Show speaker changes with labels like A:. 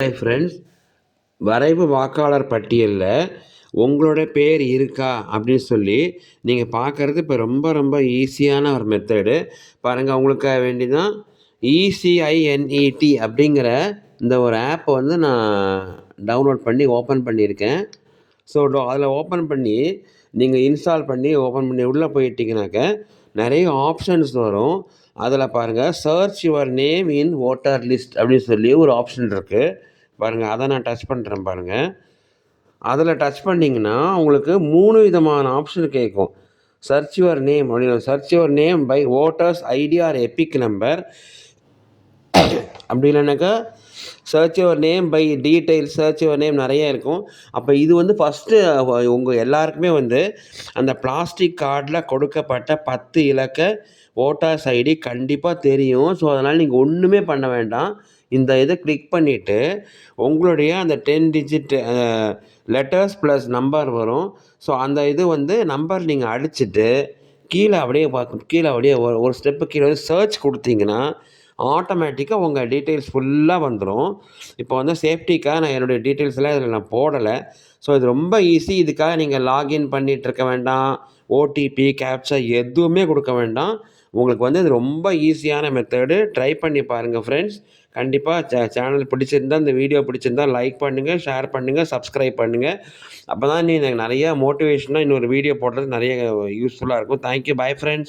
A: Hi friends வரைவு வாக்காளர் பட்டியலில் உங்களோட பேர் இருக்கா அப்படின்னு சொல்லி நீங்கள் பார்க்குறது இப்போ ரொம்ப ரொம்ப ஈஸியான ஒரு மெத்தடு பாருங்கள் உங்களுக்கு வேண்டிதான் இசிஐஎன்இடி அப்படிங்கிற இந்த ஒரு ஆப்பை வந்து நான் டவுன்லோட் பண்ணி ஓப்பன் பண்ணியிருக்கேன். ஸோ அதில் ஓப்பன் பண்ணி நீங்கள் இன்ஸ்டால் பண்ணி ஓப்பன் பண்ணி உள்ளே போயிட்டீங்கனாக்க நிறைய ஆப்ஷன்ஸ் வரும். அதில் பாருங்கள் search your name in voter list அப்படின்னு சொல்லி ஒரு ஆப்ஷன் இருக்குது பாருங்கள் அதை நான் டச் பண்ணுறேன் பாருங்கள் அதில் டச் பண்ணிங்கன்னா உங்களுக்கு மூணு விதமான ஆப்ஷன் கேட்கும். சர்ச் யுவர் நேம் அப்படின்னு search your name by voters ID or epic number அப்படி இல்லைனாக்கா search your name by detail search your name நிறைய இருக்கும். அப்போ இது வந்து ஃபஸ்ட்டு உங்கள் எல்லாருக்குமே வந்து அந்த பிளாஸ்டிக் கார்டில் கொடுக்கப்பட்ட பத்து இலக்க ஓட்டர்ஸ் ஐடி கண்டிப்பாக தெரியும். ஸோ அதனால் நீங்கள் ஒன்றுமே பண்ண வேண்டாம். இந்த இதை கிளிக் பண்ணிவிட்டு உங்களுடைய அந்த ten digit letters plus number வரும். ஸோ அந்த இது வந்து நம்பர் நீங்கள் அடிச்சுட்டு கீழே அப்படியே பார்க்க கீழே அப்படியே ஒரு ஒரு ஸ்டெப்பு கீழே வந்து சர்ச் கொடுத்தீங்கன்னா ஆட்டோமேட்டிக்காக உங்கள் டீட்டெயில்ஸ் ஃபுல்லாக வந்துடும் இப்போ வந்து சேஃப்டிக்காக நான் என்னுடைய டீட்டெயில்ஸ் எல்லாம் இதில் நான் போடலை. ஸோ இது ரொம்ப ஈஸி இதுக்காக நீங்கள் லாகின் பண்ணிகிட்டு இருக்க வேண்டாம் ஓடிபி கேப்சா எதுவுமே கொடுக்க வேண்டாம். உங்களுக்கு வந்து இது ரொம்ப ஈஸியான மெத்தடு ட்ரை பண்ணி பாருங்கள் ஃப்ரெண்ட்ஸ் கண்டிப்பாக சே சேனல் பிடிச்சிருந்தா இந்த வீடியோ பிடிச்சிருந்தா லைக் பண்ணுங்கள் ஷேர் பண்ணுங்கள் சப்ஸ்கிரைப் பண்ணுங்கள் அப்போ தான் நீ எனக்கு நிறைய மோட்டிவேஷனாக இன்னொரு வீடியோ போடுறது நிறைய யூஸ்ஃபுல்லாக இருக்கும். Thank you bye friends